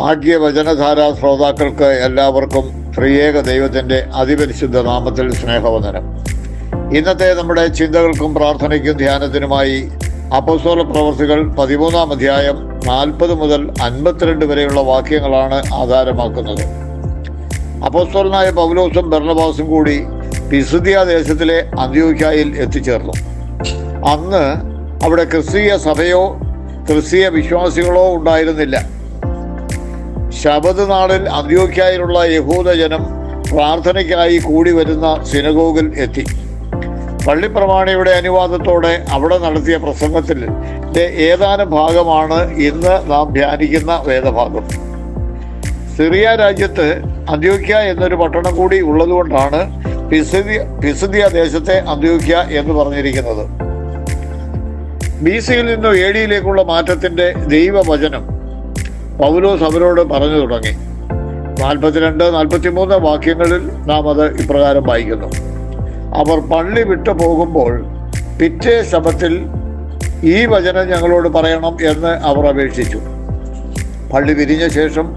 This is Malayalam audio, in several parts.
ഭാഗ്യവചനധാര ശ്രോതാക്കൾക്ക് എല്ലാവർക്കും ത്രിയേക ദൈവത്തിന്റെ അതിപരിശുദ്ധ നാമത്തിൽ സ്നേഹവന്ദനം. ഇന്നത്തെ നമ്മുടെ ചിന്തകൾക്കും പ്രാർത്ഥനയ്ക്കും ധ്യാനത്തിനുമായി അപ്പോസ്തല പ്രവർത്തികൾ പതിമൂന്നാം അധ്യായം നാൽപ്പത് മുതൽ അൻപത്തിരണ്ട് വരെയുള്ള വാക്യങ്ങളാണ് ആധാരമാക്കുന്നത്. അപ്പോസ്തലനായ പൗലോസും ഭരണവാസും കൂടി പിസുദിയ ദേശത്തിലെ അന്ത്യോഖ്യായിൽ എത്തിച്ചേർന്നു. അന്ന് അവിടെ ക്രിസ്തീയ സഭയോ ക്രിസ്തീയ വിശ്വാസികളോ ഉണ്ടായിരുന്നില്ല. ശബദ് നാളിൽ അന്ത്യോഖ്യായിലുള്ള യഹൂദജനം പ്രാർത്ഥനയ്ക്കായി കൂടി വരുന്ന സിനഗോഗിൽ എത്തി. പള്ളിപ്രമാണിയുടെ അനുവാദത്തോടെ അവിടെ നടത്തിയ പ്രസംഗത്തിൽ ഏതാനും ഭാഗമാണ് ഇന്ന് നാം ധ്യാനിക്കുന്ന വേദഭാഗം. സിറിയ രാജ്യത്ത് അന്ത്യോക്യ എന്നൊരു പട്ടണം കൂടി ഉള്ളതുകൊണ്ടാണ് പിസുദിയ പിസിദിയ ദേശത്തെ അന്ത്യോക്യ എന്ന് പറഞ്ഞിരിക്കുന്നത്. ബി സിയിൽ നിന്നും എ ഡിയിലേക്കുള്ള മാറ്റത്തിന്റെ ദൈവവചനം പൗലോസ് അവരോട് പറഞ്ഞു തുടങ്ങി. നാൽപ്പത്തിരണ്ട് നാൽപ്പത്തിമൂന്ന് വാക്യങ്ങളിൽ നാം അത് ഇപ്രകാരം വായിക്കുന്നു. അവർ പള്ളി വിട്ടു പോകുമ്പോൾ പിറ്റേ ശബത്തിൽ ഈ വചനം ഞങ്ങളോട് പറയണം എന്ന് അവർ അപേക്ഷിച്ചു. പള്ളി പിരിഞ്ഞ ശേഷം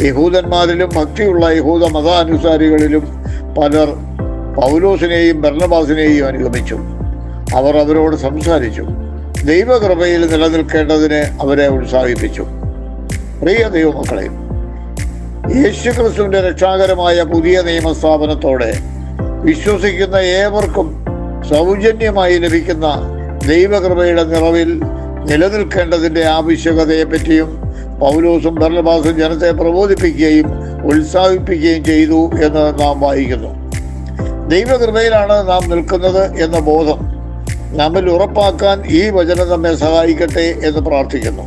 യഹൂദന്മാരിലും ഭക്തിയുള്ള യഹൂദ മതാനുസാരികളിലും പലർ പൗലോസിനെയും ഭരണബാസിനെയും അനുഗമിച്ചു. അവർ അവരോട് സംസാരിച്ചു. ദൈവകൃപയിൽ നിലനിൽക്കേണ്ടതിന് അവരെ ഉത്സാഹിപ്പിച്ചു. പ്രിയ ദൈവമക്കളെ യേശു ക്രിസ്തുവിന്റെ രക്ഷാകരമായ പുതിയ നിയമസ്ഥാപനത്തോടെ വിശ്വസിക്കുന്ന ഏവർക്കും സൗജന്യമായി ലഭിക്കുന്ന ദൈവകൃപയുടെ നിറവിൽ നിലനിൽക്കേണ്ടതിന്റെ ആവശ്യകതയെപ്പറ്റിയും പൗലോസും ഭരണബാസും ജനത്തെ പ്രബോധിപ്പിക്കുകയും ഉത്സാഹിപ്പിക്കുകയും ചെയ്തു എന്ന് നാം വായിക്കുന്നു. ദൈവകൃപയിലാണ് നാം നിൽക്കുന്നത് എന്ന ബോധം നമ്മിൽ ഉറപ്പാക്കാൻ ഈ വചനം നമ്മെ സഹായിക്കട്ടെ എന്ന് പ്രാർത്ഥിക്കുന്നു.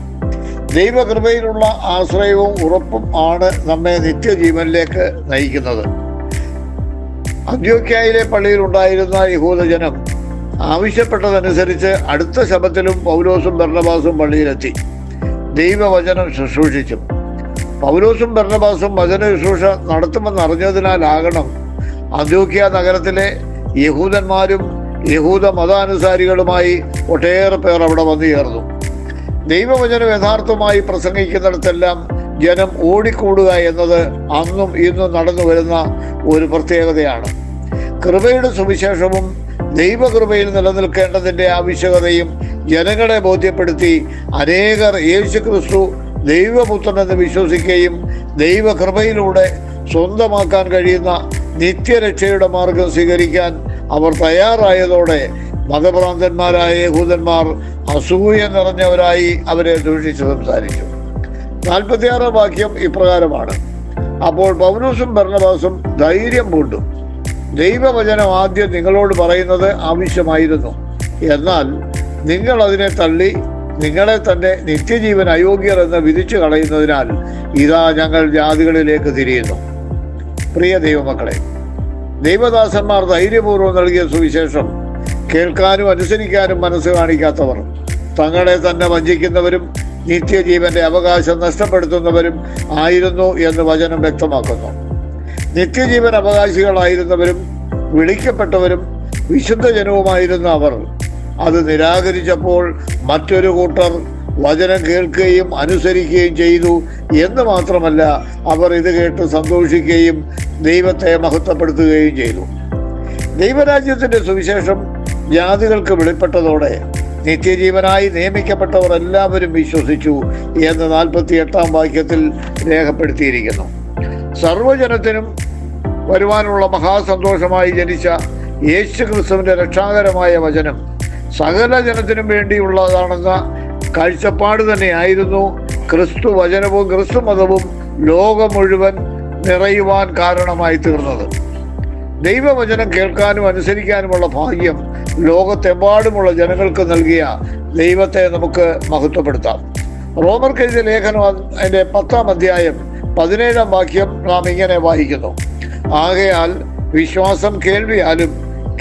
ദൈവകൃപയിലുള്ള ആശ്രയവും ഉറപ്പും ആണ് നമ്മെ നിത്യജീവനിലേക്ക് നയിക്കുന്നത്. അന്ത്യോക്യായിലെ പള്ളിയിലുണ്ടായിരുന്ന യഹൂദജനം ആവശ്യപ്പെട്ടതനുസരിച്ച് അടുത്ത ശബത്തിലും പൗലോസും ഭരണബാസും പള്ളിയിലെത്തി. ദൈവവചനം ശുശ്രൂഷിച്ചു. പൗലോസും ഭരണബാസും വചന ശുശ്രൂഷ നടത്തുമെന്നറിഞ്ഞതിനാലാകണം അന്ത്യോക്യ നഗരത്തിലെ യഹൂദന്മാരും യഹൂദ മതാനുസാരികളുമായി ഒട്ടേറെ പേർ അവിടെ വന്നു ചേർന്നു. ദൈവവചനം യഥാർത്ഥമായി പ്രസംഗിക്കുന്നിടത്തെല്ലാം ജനം ഓടിക്കൂടുക എന്നത് അന്നും ഇന്നും നടന്നു വരുന്ന ഒരു പ്രത്യേകതയാണ്. കൃപയുടെ സുവിശേഷവും ദൈവകൃപയിൽ നിലനിൽക്കേണ്ടതിന്റെ ആവശ്യകതയും ജനങ്ങളെ ബോധ്യപ്പെടുത്തി അനേകർ യേശു ക്രിസ്തു ദൈവപുത്രനെന്ന് വിശ്വസിക്കുകയും ദൈവകൃപയിലൂടെ സ്വന്തമാക്കാൻ കഴിയുന്ന നിത്യരക്ഷയുടെ മാർഗം സ്വീകരിക്കാൻ അവർ തയ്യാറായതോടെ മതഭ്രാന്തന്മാരായ യഹൂദന്മാർ അസൂയ നിറഞ്ഞവരായി അവരെ ദൂഷിച്ച് സംസാരിച്ചു നാൽപ്പത്തിയാറാം വാക്യം ഇപ്രകാരമാണ്. അപ്പോൾ പൗലൂസും ഭരണവാസും ധൈര്യം പൂണ്ടു. ദൈവവചനം ആദ്യം നിങ്ങളോട് പറയുന്നത് ആവശ്യമായിരുന്നു. എന്നാൽ നിങ്ങൾ അതിനെ തള്ളി നിങ്ങളെ തന്നെ നിത്യജീവൻ അയോഗ്യർ എന്ന് വിധിച്ചു കളയുന്നതിനാൽ ഇതാ ഞങ്ങൾ ജാതികളിലേക്ക് തിരിയുന്നു. പ്രിയ ദൈവമക്കളെ ദൈവദാസന്മാർ ധൈര്യപൂർവം നൽകിയ സുവിശേഷം കേൾക്കാനും അനുസരിക്കാനും മനസ്സ് കാണിക്കാത്തവർ. തങ്ങളെ തന്നെ വഞ്ചിക്കുന്നവരും നിത്യജീവന്റെ അവകാശം നഷ്ടപ്പെടുത്തുന്നവരും ആയിരുന്നു എന്ന് വചനം വ്യക്തമാക്കുന്നു. നിത്യജീവൻ അവകാശികളായിരുന്നവരും വിളിക്കപ്പെട്ടവരും വിശുദ്ധ ജനവുമായിരുന്ന അവർ. അത് നിരാകരിച്ചപ്പോൾ മറ്റൊരു കൂട്ടർ വചനം കേൾക്കുകയും അനുസരിക്കുകയും ചെയ്തു എന്ന് മാത്രമല്ല അവർ ഇത് കേട്ട് സന്തോഷിക്കുകയും ദൈവത്തെ മഹത്വപ്പെടുത്തുകയും ചെയ്തു. ദൈവരാജ്യത്തിന്റെ സുവിശേഷം ജാതികൾക്ക് വെളിപ്പെട്ടതോടെ നിത്യജീവനായി നിയമിക്കപ്പെട്ടവർ എല്ലാവരും വിശ്വസിച്ചു എന്ന് നാൽപ്പത്തി എട്ടാം വാക്യത്തിൽ രേഖപ്പെടുത്തിയിരിക്കുന്നു. സർവജനത്തിനും വരുവാനുള്ള മഹാസന്തോഷമായി ജനിച്ച യേശു ക്രിസ്തുവിന്റെ രക്ഷാകരമായ വചനം സകല ജനത്തിനും വേണ്ടിയുള്ളതാണെന്ന കാഴ്ചപ്പാട് തന്നെയായിരുന്നു ക്രിസ്തു വചനവും ക്രിസ്തു മതവും ലോകം മുഴുവൻ നിറയുവാൻ കാരണമായി തീർന്നത് ദൈവവചനം കേൾക്കാനും അനുസരിക്കാനുമുള്ള ഭാഗ്യം ലോകത്തെമ്പാടുമുള്ള ജനങ്ങൾക്ക് നൽകിയ ദൈവത്തെ നമുക്ക് മഹത്വപ്പെടുത്താം. റോമർക്കെഴുതിയ ലേഖനം അതിന്റെ പത്താം അധ്യായം പതിനേഴാം വാക്യം നാം ഇങ്ങനെ വായിക്കുന്നു. ആകയാൽ വിശ്വാസം കേൾവിയാലും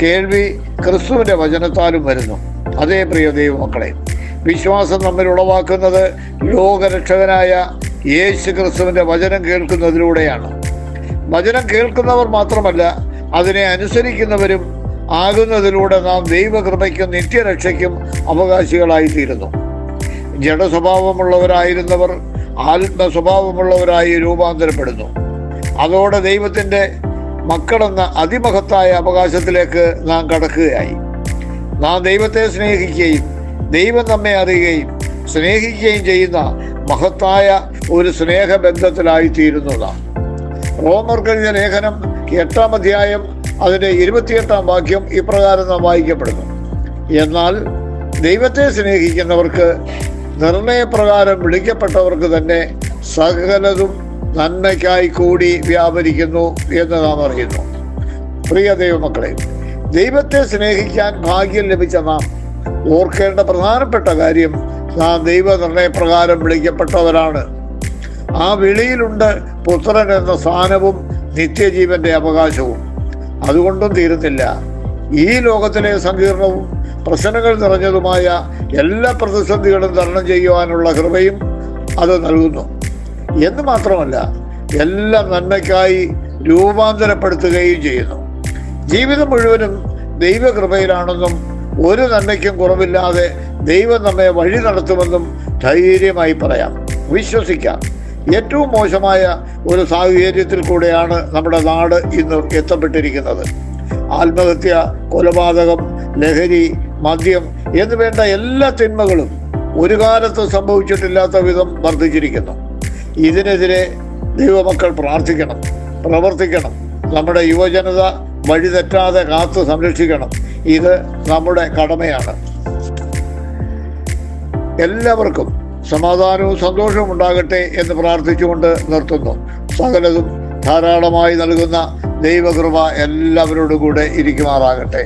കേൾവി ക്രിസ്തുവിന്റെ വചനത്താലും വരുന്നു. അതേ പ്രിയ ദൈവമക്കളെ വിശ്വാസം നമ്മിൽ ഉളവാക്കുന്നത് ലോകരക്ഷകനായ യേശു ക്രിസ്തുവിന്റെ വചനം കേൾക്കുന്നതിലൂടെയാണ്. വചനം കേൾക്കുന്നവർ മാത്രമല്ല അതിനെ അനുസരിക്കുന്നവരും ആകുന്നതിലൂടെ നാം ദൈവകൃപയ്ക്കും നിത്യരക്ഷയ്ക്കും അവകാശികളായിത്തീരുന്നു. ജഡസ്വഭാവമുള്ളവരായിരുന്നവർ ആത്മസ്വഭാവമുള്ളവരായി രൂപാന്തരപ്പെടുന്നു. അതോടെ ദൈവത്തിന്റെ മക്കളെന്ന അതിമഹത്തായ അവകാശത്തിലേക്ക് നാം കടക്കുകയായി. നാം ദൈവത്തെ സ്നേഹിക്കുകയും ദൈവം നമ്മെ അറിയുകയും സ്നേഹിക്കുകയും ചെയ്യുന്ന മഹത്തായ ഒരു സ്നേഹബന്ധത്തിലായിത്തീരുന്നതാണ്. റോമർ റോമർക്കെഴുതിയ ലേഖനം എട്ടാം അധ്യായം അതിന്റെ ഇരുപത്തിയെട്ടാം വാക്യം ഇപ്രകാരം നാം വായിക്കപ്പെടുന്നു. എന്നാൽ ദൈവത്തെ സ്നേഹിക്കുന്നവർക്ക് നിർണയപ്രകാരം വിളിക്കപ്പെട്ടവർക്ക് തന്നെ സകലതും നന്മയ്ക്കായി കൂടി വ്യാപരിക്കുന്നു എന്ന് നാം അറിയുന്നു. പ്രിയ ദൈവമക്കളെ ദൈവത്തെ സ്നേഹിക്കാൻ ഭാഗ്യം ലഭിച്ച നാം ഓർക്കേണ്ട പ്രധാനപ്പെട്ട കാര്യം നാം ദൈവ ദൈവനിർണയപ്രകാരം വിളിക്കപ്പെട്ടവരാണ്. ആ വിളിയിലുണ്ട് പുത്രൻ എന്ന സ്ഥാനവും നിത്യജീവന്റെ അവകാശവും അതുകൊണ്ടും തീരുന്നില്ല. ഈ ലോകത്തിലെ സങ്കീർണവും പ്രശ്നങ്ങൾ നിറഞ്ഞതുമായ എല്ലാ പ്രതിസന്ധികളും തരണം ചെയ്യുവാനുള്ള കൃപയും അത് നൽകുന്നു. എന്ന് മാത്രമല്ല എല്ലാ നന്മയ്ക്കായി രൂപാന്തരപ്പെടുത്തുകയും ചെയ്യുന്നു. ജീവിതം മുഴുവനും ദൈവകൃപയിലാണെന്നും ഒരു നന്മയ്ക്കും കുറവില്ലാതെ ദൈവം നമ്മെ വഴി നടത്തുമെന്നും ധൈര്യമായി പറയാം. വിശ്വസിക്കാം. ഏറ്റവും മോശമായ ഒരു സാഹചര്യത്തിൽ കൂടെയാണ് നമ്മുടെ നാട് ഇന്ന് എത്തപ്പെട്ടിരിക്കുന്നത്. ആത്മഹത്യ കൊലപാതകം ലഹരി മദ്യം എന്ന് വേണ്ട എല്ലാ തിന്മകളും ഒരു കാലത്ത് സംഭവിച്ചിട്ടില്ലാത്ത വിധം വർദ്ധിച്ചിരിക്കുന്നു. ഇതിനെതിരെ ദൈവമക്കൾ പ്രാർത്ഥിക്കണം പ്രവർത്തിക്കണം. നമ്മുടെ യുവജനത വഴിതെറ്റാതെ കാത്തു സംരക്ഷിക്കണം. ഇത് നമ്മുടെ കടമയാണ്. എല്ലാവർക്കും സമാധാനവും സന്തോഷവും ഉണ്ടാകട്ടെ എന്ന് പ്രാർത്ഥിച്ചുകൊണ്ട് നിർത്തുന്നു. സകലതും ധാരാളമായി നൽകുന്ന ദൈവകൃപ എല്ലാവരോടും കൂടെ ഇരിക്കുമാറാകട്ടെ.